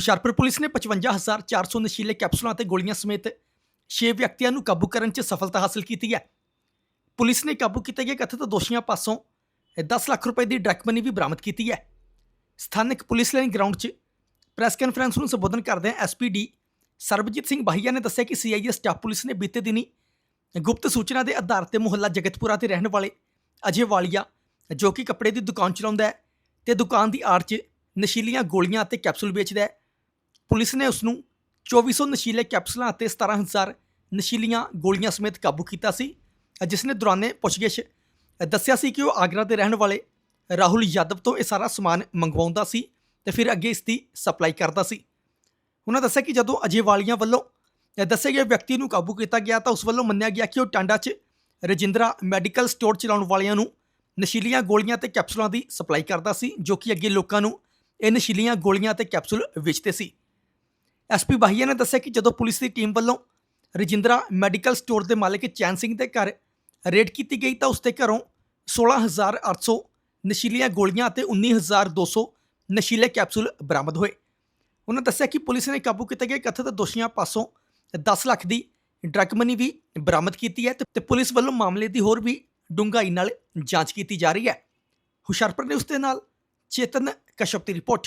Hoshiarpur police ਨੇ 55400 ਨਸ਼ੀਲੇ ਕੈਪਸੂਲਾਂ ਅਤੇ ਗੋਲੀਆਂ ਸਮੇਤ 6 ਵਿਅਕਤੀਆਂ ਨੂੰ ਕਾਬੂ ਕਰਨ 'ਚ ਸਫਲਤਾ ਹਾਸਲ ਕੀਤੀ ਹੈ। ਪੁਲਿਸ ਨੇ ਕਾਬੂ ਕੀਤੇ ਗਏ ਕਥਿਤ ਦੋਸ਼ੀਆਂ ਪਾਸੋਂ 10 ਲੱਖ ਰੁਪਏ ਦੀ ਡਰੱਗ ਮਨੀ ਵੀ ਬਰਾਮਦ ਕੀਤੀ ਹੈ। ਸਥਾਨਕ ਪੁਲਿਸ ਲਾਈਨ ਗਰਾਊਂਡ 'ਚ ਪ੍ਰੈਸ ਕਾਨਫਰੰਸ ਨੂੰ ਸੰਬੋਧਨ ਕਰਦਿਆਂ ਐਸਪੀਡੀ ਸਰਬਜੀਤ ਸਿੰਘ ਬਾਹੀਆ ਨੇ ਦੱਸਿਆ ਕਿ ਸੀਆਈਏ ਸਟਾਫ ਪੁਲਿਸ ਨੇ ਬੀਤੇ ਦਿਨੀ ਗੁਪਤ ਸੂਚਨਾ ਦੇ ਆਧਾਰ ਤੇ ਮੁਹੱਲਾ ਜਗਤਪੁਰਾ ਦੇ ਰਹਿਣ ਵਾਲੇ ਅਜੇ ਵਾਲੀਆ, ਜੋ ਕਿ ਕੱਪੜੇ ਦੀ ਦੁਕਾਨ ਚਲਾਉਂਦਾ ਹੈ, ਤੇ ਦੁਕਾਨ ਦੀ ਆੜ 'ਚ ਨਸ਼ੀਲੀਆਂ ਗੋਲੀਆਂ ਅਤੇ ਕੈਪਸੂਲ ਵੇਚਦਾ ਹੈ। ਪੁਲਿਸ ਨੇ ਉਸ ਨੂੰ 2400 ਨਸ਼ੀਲੇ ਕੈਪਸੂਲਾਂ ਅਤੇ 17000 ਨਸ਼ੀਲੀਆਂ ਗੋਲੀਆਂ ਸਮੇਤ ਕਾਬੂ ਕੀਤਾ ਸੀ, ਜਿਸ ਨੇ ਦੌਰਾਨੇ ਪੁੱਛਗਿੱਛ ਦੱਸਿਆ ਸੀ ਕਿ ਉਹ ਆਗਰਾ ਦੇ ਰਹਿਣ ਵਾਲੇ ਰਾਹੁਲ ਯਾਦਵ ਤੋਂ ਇਹ ਸਾਰਾ ਸਮਾਨ ਮੰਗਵਾਉਂਦਾ ਸੀ ਤੇ ਫਿਰ ਅੱਗੇ ਇਸ ਦੀ ਸਪਲਾਈ ਕਰਦਾ ਸੀ। ਉਹਨਾਂ ਦੱਸਿਆ ਕਿ ਜਦੋਂ ਅਜੇ ਵਾਲੀਆਂ ਵੱਲੋਂ ਦੱਸੇ ਗਏ ਵਿਅਕਤੀ ਨੂੰ ਕਾਬੂ ਕੀਤਾ ਗਿਆ ਤਾਂ ਉਸ ਵੱਲੋਂ ਮੰਨਿਆ ਗਿਆ ਕਿ ਉਹ ਟਾਂਡਾ 'ਚ ਰਜਿੰਦਰਾ ਮੈਡੀਕਲ ਸਟੋਰ ਚਲਾਉਣ ਵਾਲਿਆਂ ਨੂੰ ਨਸ਼ੀਲੀਆਂ ਗੋਲੀਆਂ ਤੇ ਕੈਪਸੂਲਾਂ ਦੀ ਸਪਲਾਈ ਕਰਦਾ ਸੀ, ਜੋ ਕਿ ਅੱਗੇ ਲੋਕਾਂ ਨੂੰ ਇਹ ਨਸ਼ੀਲੀਆਂ ਗੋਲੀਆਂ ਤੇ ਕੈਪਸੂਲ ਵੇਚਦੇ ਸੀ। ਐਸਪੀ ਬਾਹੀਆ ਨੇ ਦੱਸਿਆ ਕਿ ਜਦੋਂ ਪੁਲਿਸ ਦੀ ਟੀਮ ਵੱਲੋਂ ਰਜਿੰਦਰਾ ਮੈਡੀਕਲ ਸਟੋਰ ਦੇ ਮਾਲਕ ਚੈਨ ਸਿੰਘ ਦੇ ਘਰ ਰੇਡ ਕੀਤੀ ਗਈ ਤਾਂ ਉਸ ਦੇ ਘਰੋਂ 16800 ਨਸ਼ੀਲੀਆਂ ਗੋਲੀਆਂ ਅਤੇ 19200 ਨਸ਼ੀਲੇ ਕੈਪਸੂਲ ਬਰਾਮਦ ਹੋਏ। ਉਹਨਾਂ ਦੱਸਿਆ ਕਿ ਪੁਲਿਸ ਨੇ ਕਾਬੂ ਕੀਤੇ ਗਏ ਕਥਿਤ ਦੋਸ਼ੀਆਂ ਪਾਸੋਂ 10 ਲੱਖ ਦੀ ਡਰੱਗ ਮਨੀ ਵੀ ਬਰਾਮਦ ਕੀਤੀ ਹੈ ਤੇ ਪੁਲਿਸ ਵੱਲੋਂ ਮਾਮਲੇ ਦੀ ਹੋਰ ਵੀ ਡੂੰਘਾਈ ਨਾਲ ਜਾਂਚ ਕੀਤੀ ਜਾ ਰਹੀ ਹੈ। ਹੁਸ਼ਿਆਰਪੁਰ ਨੇ ਉਸ ਦੇ ਨਾਲ ਚੇਤਨ ਕਸ਼ਪ ਦੀ ਰਿਪੋਰਟ।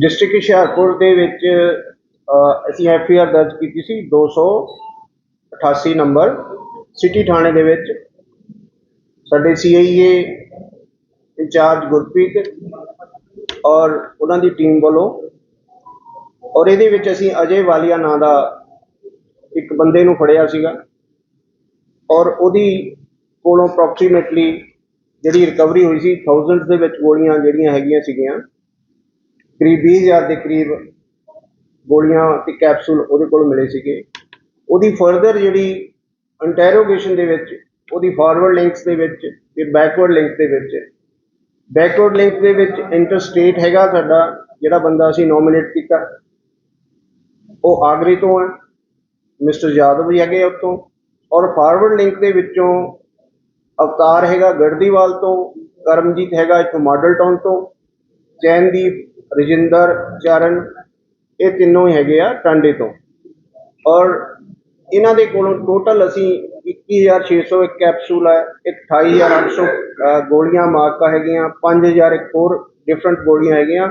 ਡਿਸਟ੍ਰਿਕਟ ਹੁਸ਼ਿਆਰਪੁਰ ਦੇ ਵਿੱਚ ਅਸੀਂ ਐਫ ਆਈ ਆਰ ਦਰਜ ਕੀਤੀ ਸੀ 288 ਨੰਬਰ ਸਿਟੀ ਥਾਣੇ ਦੇ ਵਿੱਚ। ਸਾਡੇ ਸੀ ਆਈ ਏ ਇੰਚਾਰਜ ਗੁਰਪ੍ਰੀਤ ਔਰ ਉਹਨਾਂ ਦੀ ਟੀਮ ਵੱਲੋਂ ਔਰ ਇਹਦੇ ਵਿੱਚ ਅਸੀਂ ਅਜੇ ਵਾਲੀਆ ਨਾਂ ਦਾ ਇੱਕ ਬੰਦੇ ਨੂੰ ਫੜਿਆ ਸੀਗਾ ਔਰ ਉਹਦੀ ਕੋਲੋਂ ਅਪਰੋਕਸੀਮੇਟਲੀ ਜਿਹੜੀ ਰਿਕਵਰੀ ਹੋਈ ਸੀ ਥਾਊਜ਼ੈਂਡਸ ਦੇ ਵਿੱਚ ਗੋਲੀਆਂ ਜਿਹੜੀਆਂ ਹੈਗੀਆਂ ਸੀਗੀਆਂ। ਕਰੀਬ 20000 ਦੇ ਕਰੀਬ ਗੋਲੀਆਂ ਤੇ ਕੈਪਸੂਲ ਉਹਦੇ ਕੋਲ ਮਿਲੇ ਸੀਗੇ। ਉਹਦੀ ਫਰਦਰ ਜਿਹੜੀ ਇੰਟਰੋਗੇਸ਼ਨ ਦੇ ਵਿੱਚ, ਉਹਦੀ ਫਾਰਵਰਡ ਲਿੰਕਸ ਦੇ ਵਿੱਚ ਤੇ ਬੈਕਵਰਡ ਲਿੰਕ ਦੇ ਵਿੱਚ ਬੈਕਵਰਡ ਲਿੰਕ ਦੇ ਵਿੱਚ ਇੰਟਰਸਟੇਟ ਹੈਗਾ ਸਾਡਾ, ਜਿਹੜਾ ਬੰਦਾ ਅਸੀਂ ਨੋਮੀਨੇਟ ਕੀਤਾ। ਉਹ ਆਗਰੇ ਤੋਂ ਹੈ, ਮਿਸਟਰ ਯਾਦਵ ਵੀ ਹੈਗੇ ਆ ਉੱਥੋਂ। ਔਰ ਫਾਰਵਰਡ ਲਿੰਕ ਦੇ ਵਿੱਚੋਂ ਅਵਤਾਰ ਹੈਗਾ ਗੜਦੀਵਾਲ ਤੋਂ, ਕਰਮਜੀਤ ਹੈਗਾ ਇੱਥੋਂ ਮਾਡਲ ਟਾਊਨ ਤੋਂ ਚੈਨਦੀਪ ਰਜਿੰਦਰ ਚਰਨ ਇਹ ਤਿੰਨੋਂ ਹੀ ਹੈਗੇ ਆ ਟਾਂਡੇ ਤੋਂ। ਔਰ ਇਹਨਾਂ ਦੇ ਕੋਲੋਂ ਟੋਟਲ ਅਸੀਂ 21601 ਕੈਪਸੂਲ ਹੈ ਇੱਕ 28800 ਅ, ਗੋਲੀਆਂ ਮਾਰਕਾ ਹੈਗੀਆਂ 5000 ਇੱਕ ਹੋਰ ਡਿਫਰੈਂਟ ਗੋਲੀਆਂ ਹੈਗੀਆਂ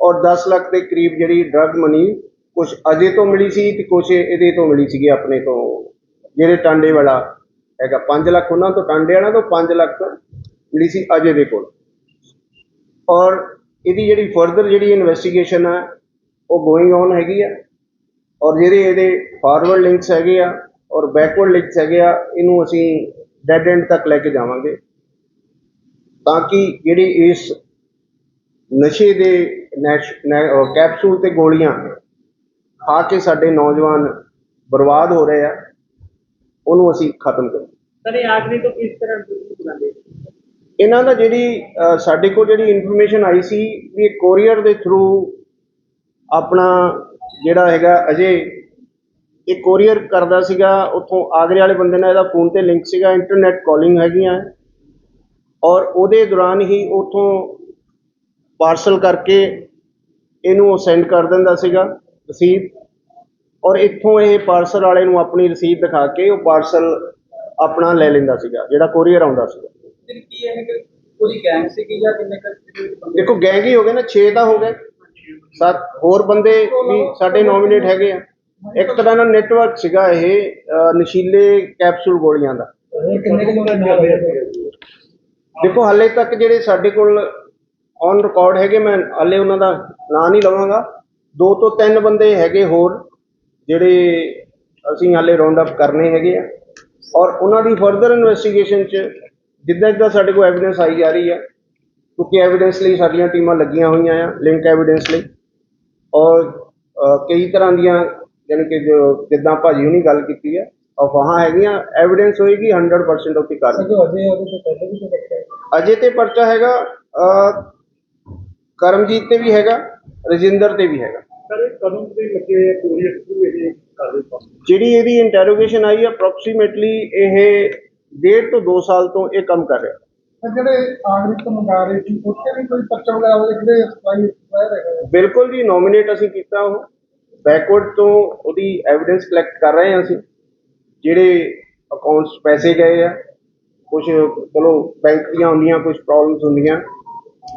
ਔਰ 10 ਲੱਖ ਦੇ ਕਰੀਬ ਜਿਹੜੀ ਡਰਗ ਮਨੀ ਕੁਝ ਅਜੇ ਤੋਂ ਮਿਲੀ ਸੀ ਤੇ ਕੁਝ ਇਹਦੇ ਤੋਂ ਮਿਲੀ ਸੀਗੀ ਆਪਣੇ ਤੋਂ ਜਿਹੜੇ ਟਾਂਡੇ ਵਾਲਾ ਹੈਗਾ। 5 ਲੱਖ ਉਹਨਾਂ ਤੋਂ ਟਾਂਡੇ ਵਾਲਾ ਤੋਂ 5 ਲੱਖ ਮਿਲੀ ਸੀ ਅਜੇ ਦੇ ਕੋਲ। ਔਰ ਇਹਦੀ ਜਿਹੜੀ ਫਰਦਰ ਜਿਹੜੀ ਇਨਵੈਸਟੀਗੇਸ਼ਨ ਹੈ ਉਹ ਗੋਇੰਗ ਔਨ ਹੈਗੀ ਆ। ਔਰ ਜਿਹੜੇ ਇਹਦੇ ਫਾਰਵਰਡ ਲਿੰਕਸ ਹੈਗੇ ਆ ਔਰ ਬੈਕਵਰਡ ਲਿੰਕਸ ਹੈਗੇ ਆ, ਇਹਨੂੰ ਅਸੀਂ ਡੈਡ ਐਂਡ ਤੱਕ ਲੈ ਕੇ ਜਾਵਾਂਗੇ। ਤਾਂ ਕਿ ਜਿਹੜੀ ਇਸ ਨਸ਼ੇ ਦੇ ਨੈਸ਼- ਕੈਪਸੂਲ ਤੇ ਗੋਲੀਆਂ ਖਾ ਕੇ ਸਾਡੇ ਨੌਜਵਾਨ ਬਰਬਾਦ ਹੋ ਰਹੇ ਆ, ਉਹਨੂੰ ਅਸੀਂ ਖਤਮ ਕਰੀਏ ਸਰ ਇਹ ਆਗਰੇ ਤੋਂ ਕਿਸ ਤਰ੍ਹਾਂ ਇਹਨਾਂ ਦਾ ਜਿਹੜੀ ਅ, ਸਾਡੇ ਕੋਲ ਜਿਹੜੀ ਇਨਫੋਰਮੇਸ਼ਨ ਆਈ ਸੀ ਵੀ ਇਹ ਕੋਰੀਅਰ ਦੇ ਥਰੂ ਆਪਣਾ ਜਿਹੜਾ ਹੈਗਾ ਅਜੇ ਇਹ ਕੋਰੀਅਰ ਕਰਦਾ ਸੀਗਾ ਉੱਥੋਂ ਆਗਰੇ ਵਾਲੇ ਬੰਦੇ ਨਾਲ ਇਹਦਾ ਫੋਨ ਤੇ ਲਿੰਕ ਸੀਗਾ ਇੰਟਰਨੈਟ ਕਾਲਿੰਗ ਹੈਗੀਆਂ। ਔਰ ਉਹਦੇ ਦੌਰਾਨ ਹੀ ਉੱਥੋਂ ਪਾਰਸਲ ਕਰਕੇ ਇਹਨੂੰ ਉਹ ਸੈਂਡ ਕਰ ਦਿੰਦਾ ਸੀਗਾ ਰਸੀਦ ਔਰ ਇੱਥੋਂ ਇਹ ਪਾਰਸਲ ਵਾਲੇ ਨੂੰ ਆਪਣੀ ਰਸੀਦ ਦਿਖਾ ਕੇ ਉਹ ਪਾਰਸਲ ਆਪਣਾ ਲੈ ਲੈਂਦਾ ਸੀਗਾ ਜਿਹੜਾ ਕੋਰੀਅਰ ਆਉਂਦਾ ਸੀਗਾ। ਫਿਰ ਕੀ ਹੈ ਕਿ ਪੂਰੀ ਗੈਂਗ ਸੀਗੀ ਜਾਂ ਕਿੰਨੇ ਕਰ ਦੇਖੋ ਗੈਂਗ ਹੀ ਹੋ ਗਏ ਨਾ 6 ਤਾਂ ਹੋ ਗਏ। ਸੱਤ ਹੋਰ ਬੰਦੇ ਵੀ ਸਾਡੇ ਨੋਮੀਨੇਟ ਹੈਗੇ ਆ। ਇੱਕ ਤਰ੍ਹਾਂ ਦਾ ਨੈਟਵਰਕ ਸੀਗਾ ਇਹ ਨਸ਼ੀਲੇ ਕੈਪਸੂਲ ਗੋਲੀਆਂ ਦਾ। ਦੇਖੋ, ਹਾਲੇ ਤੱਕ ਜਿਹੜੇ ਸਾਡੇ ਕੋਲ ਔਨ ਰਿਕਾਰਡ ਹੈਗੇ, ਮੈਂ ਹਾਲੇ ਉਹਨਾਂ ਦਾ ਨਾਂ ਨਹੀਂ ਲਵਾਂਗਾ। ਦੋ ਤੋਂ ਤਿੰਨ ਬੰਦੇ ਹੈਗੇ ਹੋਰ, ਜਿਹੜੇ ਅਸੀਂ ਹਾਲੇ ਰਾਉਂਡ ਅਪ ਕਰਨੇ ਹੈਗੇ ਆ। ਔਰ ਉਹਨਾਂ ਦੀ ਫਰਦਰ ਇਨਵੈਸਟੀਗੇਸ਼ਨ ਚ ਜਿੱਦਾਂ ਜਿੱਦਾਂ ਸਾਡੇ ਕੋਲ ਐਵੀਡੈਂਸ ਆਈ ਜਾ ਰਹੀ ਆ ਕਿਉਂਕਿ ਐਵੀਡੈਂਸ ਲਈ ਸਾਡੀਆਂ ਟੀਮਾਂ ਲੱਗੀਆਂ ਹੋਈਆਂ ਆ ਲਿੰਕ ਐਵੀਡੈਂਸ ਲਈ। ਔਰ ਕਈ ਤਰ੍ਹਾਂ ਦੀਆਂ ਯਾਨੀ ਕਿ ਜੋ ਜਿੱਦਾਂ ਭਾਜੀ ਹੁਣੀ ਗੱਲ ਕੀਤੀ ਹੈ ਅਫਵਾਹਾਂ ਹੈਗੀਆਂ ਐਵੀਡੈਂਸ ਹੋਏਗੀ 100% ਉੱਤੇ ਕਰ ਅਜੇ ਉਹਦੇ ਤੋਂ ਪਰਚਾ ਹੈਗਾ ਕਰਮਜੀਤ ਤੇ ਵੀ ਹੈਗਾ ਰਜਿੰਦਰ ਤੇ ਵੀ ਹੈਗਾ। ਜਿਹੜੀ ਇਹਦੀ ਇੰਟਰੋਗੇਸ਼ਨ ਆਈ ਹੈ ਅਪਰੋਕਸੀਮੇਟਲੀ ਇਹ ਡੇਢ ਤੋਂ 2 ਸਾਲ ਤੋਂ ਇਹ ਕੰਮ ਕਰ ਰਿਹਾ। ਤੇ ਜਿਹੜੇ ਤੋਂ ਮੰਗਾ ਰਹੇ ਸੀ ਉੱਥੇ ਵੀ ਕੋਈ ਪਰਚਾ ਵਗੈਰਾ ਉਹਦੇ ਜਿਹੜੇ ਸਪਲਾਈ ਸਪਲਾਇਰ ਹੈਗਾ ਬਿਲਕੁਲ ਜੀ ਨੋਮੀਨੇਟ ਅਸੀਂ ਕੀਤਾ ਉਹ। ਬੈਕਵਰਡ ਤੋਂ ਉਹਦੀ ਐਵੀਡੈਂਸ ਕਲੈਕਟ ਕਰ ਰਹੇ ਹਾਂ ਅਸੀਂ। ਜਿਹੜੇ ਅਕਾਊਂਟਸ ਪੈਸੇ ਗਏ ਆ ਕੁਝ ਚਲੋ ਬੈਂਕ ਦੀਆਂ ਹੁੰਦੀਆਂ ਕੁਝ ਪ੍ਰੋਬਲਮਸ ਹੁੰਦੀਆਂ।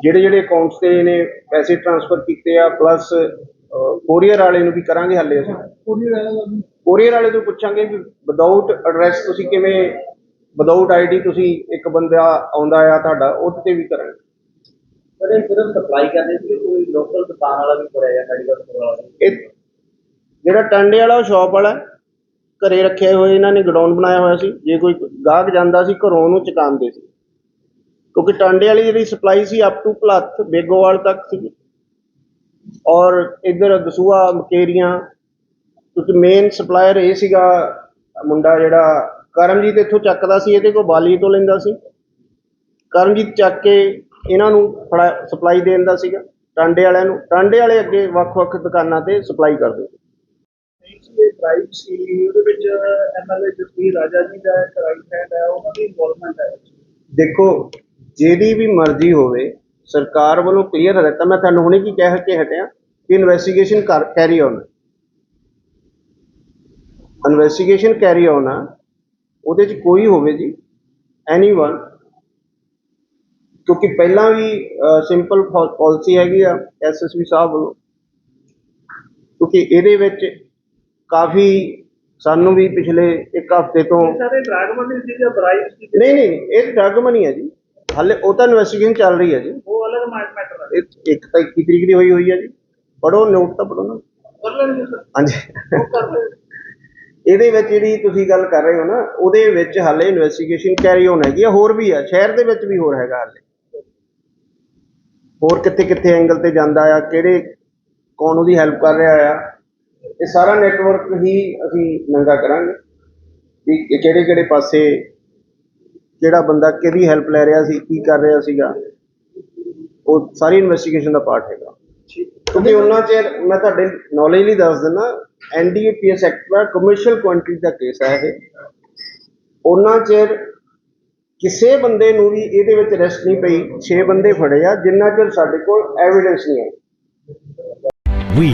ਜਿਹੜੇ ਜਿਹੜੇ ਅਕਾਊਂਟਸ ਤੇ ਇਹਨੇ ਪੈਸੇ ਟ੍ਰਾਂਸਫਰ ਕੀਤੇ ਆ ਪਲੱਸ ਕੋਰੀਅਰ ਵਾਲੇ ਨੂੰ ਵੀ ਕਰਾਂਗੇ ਹੱਲੇ ਅਸੀਂ। ਕੋਰੀਅਰ ਵਾਲੇ ਤੋਂ ਪੁੱਛਾਂਗੇ ਵੀ ਵਿਦਆਊਟ ਐਡਰੈਸ ਤੁਸੀਂ ਕਿਵੇਂ ਵਿਦਆਊਟ ਆਈਡੀ ਤੁਸੀਂ ਇੱਕ ਬੰਦਾ ਆਉਂਦਾ ਆ ਤੁਹਾਡਾ ਉਹਦੇ ਤੇ ਵੀ ਕਰਾਂਗੇ। ਸਰ ਇਹ ਸਿਰਫ ਸਪਲਾਈ ਕਰਦੇ ਸੀ ਕੋਈ ਲੋਕਲ ਦੁਕਾਨ ਵਾਲਾ ਵੀ ਕਰਿਆ ਜਾਂ ਮੈਡੀਕਲ ਸਟੋਰ ਵਾਲਾ ਵੀ? ਇਹ ਜਿਹੜਾ ਟਾਂਡੇ ਵਾਲਾ ਸ਼ਾਪ ਵਾਲਾ ਘਰੇ ਰੱਖਿਆ ਹੋਏ ਇਹਨਾਂ ਨੇ ਗਡਾਊਨ ਬਣਾਇਆ ਹੋਇਆ ਸੀ। ਜੇ ਕੋਈ ਗਾਹਕ ਜਾਂਦਾ ਸੀ ਘਰੋਂ ਉਹਨੂੰ ਚਕਾਉਂਦੇ ਸੀ। ਕਿਉਂਕਿ ਟਾਂਡੇ ਵਾਲੀ ਜਿਹੜੀ ਸਪਲਾਈ ਸੀ ਅਪ ਟੂ ਭਲੱਥ ਬੇਗੋਵਾਲ ਤੱਕ ਸੀ ਔਰ ਇੱਧਰ ਦਸੂਆ ਮਕੇਰੀਆਂ ਕਿਉਂਕਿ ਮੇਨ ਸਪਲਾਇਰ ਇਹ ਸੀਗਾ ਮੁੰਡਾ ਜਿਹੜਾ ਕਰਮਜੀਤ ਇੱਥੋਂ ਚੱਕਦਾ ਸੀ ਇਹਦੇ ਕੋਲ ਬਾਲੀ ਤੋਂ ਲੈਂਦਾ ਸੀ। ਕਰਮਜੀਤ ਚੱਕ ਕੇ ਇਹਨਾਂ ਨੂੰ ਸਪਲਾਈ ਦੇਣ ਦਾ ਸੀਗਾ ਟਾਂਡੇ ਵਾਲਿਆਂ ਨੂੰ। ਟਾਂਡੇ ਵਾਲੇ ਅੱਗੇ ਵੱਖ-ਵੱਖ ਦੁਕਾਨਾਂ ਤੇ ਸਪਲਾਈ ਕਰਦੇ ਸੀ। ਇਹ ਪ੍ਰਾਈਮ ਸੀ ਉਹਦੇ ਵਿੱਚ ਐਮਐਲਏ ਜਸਵੀਰ ਰਾਜਾ ਜੀ ਦਾ ਇੱਕ ਰਾਈਟ ਹੈਂਡ ਹੈ ਉਹਨਾਂ ਦੀ ਇਨਵੋਲਵਮੈਂਟ ਹੈ। ਦੇਖੋ ਜਿਹਦੀ ਵੀ ਮਰਜ਼ੀ ਹੋਵੇ ਸਰਕਾਰ ਵੱਲੋਂ ਕਲੀਅਰ ਹਦਾਇਤਾਂ ਮੈਂ ਤੁਹਾਨੂੰ ਹੁਣੇ ਕੀ ਕਹਿ ਕੇ ਹਟਿਆ ਕਿ ਇਨਵੈਸਟੀਗੇਸ਼ਨ ਕਰ carry on investigation carry on ਆ। ਉਹਦੇ 'ਚ ਕੋਈ ਹੋਵੇ ਜੀ ਐਨੀਵਨ ਕਿਉਂਕਿ ਪਹਿਲਾਂ ਵੀ ਸਿੰਪਲ ਪਾਲਿਸੀ ਹੈਗੀ ਆ ਐਸਐਸਪੀ ਸਾਹਿਬ ਵੱਲੋਂ। ਕਿਉਂਕਿ ਇਹਦੇ ਵਿੱਚ ਕਾਫੀ ਸਾਨੂੰ ਵੀ ਪਿਛਲੇ ਇੱਕ ਹਫ਼ਤੇ ਤੋਂ ਸਾਰੇ ਡਰਗ ਮੰਡੀ ਸੀ ਜਾਂ ਬਰਾਈਟ ਸੀ ਨਹੀਂ ਨਹੀਂ ਇਹ ਡਰਗ ਮਨੀ ਹੈ ਜੀ। ਹਾਲੇ ਉਹ ਤਾਂ ਇਨਵੈਸਟੀਗੇਸ਼ਨ ਚੱਲ ਰਹੀ ਹੈ ਜੀ। ਉਹ ਅਲੱਗ ਮੈਟਰ ਹੈ ਇੱਕ ਤਾਂ 21 ਤਰੀਕ ਦੀ ਹੋਈ ਹੋਈ ਹੈ ਜੀ। ਪੜੋ ਨੋਟ ਤਾਂ ਪੜੋ ਨਾ। ਹਾਂਜੀ। ਉਹ ਕਰ ਲੈਣਗੇ ਇਹਦੇ ਵਿੱਚ ਜਿਹੜੀ ਤੁਸੀਂ ਗੱਲ ਕਰ ਰਹੇ ਹੋ ਨਾ, ਉਹਦੇ ਵਿੱਚ ਹਾਲੇ ਇਨਵੈਸਟੀਗੇਸ਼ਨ ਕੈਰੀ ਔਨ ਹੈਗੀ ਆ, ਹੋਰ ਵੀ ਆ, ਸ਼ਹਿਰ ਦੇ ਵਿੱਚ ਵੀ ਹੋਰ ਹੈਗਾ ਹਾਲੇ। ਹੋਰ ਕਿੱਥੇ ਕਿੱਥੇ ਐਂਗਲ ਤੇ ਜਾਂਦਾ ਆ, ਕਿਹੜੇ, ਕੌਣ ਉਹਦੀ ਹੈਲਪ ਕਰ ਰਿਹਾ ਆ, ਇਹ ਸਾਰਾ ਨੈਟਵਰਕ ਹੀ ਅਸੀਂ ਨੰਗਾ ਕਰਾਂਗੇ। ਵੀ ਕਿਹੜੇ ਕਿਹੜੇ ਪਾਸੇ, ਕਿਹੜਾ ਬੰਦਾ ਕਿਹਦੀ ਹੈਲਪ ਲੈ ਰਿਹਾ ਸੀ, ਕੀ ਕਰ ਰਿਹਾ ਸੀਗਾ, ਉਹ ਸਾਰੀ ਇਨਵੈਸਟੀਗੇਸ਼ਨ ਦਾ ਪਾਰਟ ਹੈਗਾ। ਕਿਉਂਕਿ ਉਹਨਾਂ ਚਿਰ ਮੈਂ ਤੁਹਾਡੇ ਨੌਲੇਜ ਲਈ ਦੱਸ ਦਿੰਦਾ ਐਨਡੀਪੀਐਸ ਐਕਟ ਦਾ ਕਮਰਸ਼ੀਅਲ ਕੁਆਂਟੀਟੀ ਦਾ ਕੇਸ ਹੈ ਇਹ ਉਹਨਾਂ ਚਿਰ ਕਿਸੇ ਬੰਦੇ ਨੂੰ ਵੀ ਇਹਦੇ ਵਿੱਚ ਅਰੈਸਟ ਨਹੀਂ ਪਈ 6 ਬੰਦੇ ਫੜੇ ਆ ਜਿੰਨਾ ਚਿਰ ਸਾਡੇ ਕੋਲ ਐਵੀਡੈਂਸ ਨਹੀਂ ਹੈ We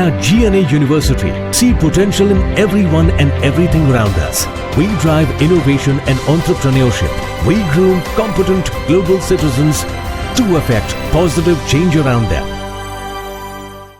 at GNA University see potential in everyone and everything around us. We drive innovation and entrepreneurship. We groom competent global citizens to affect positive change around them.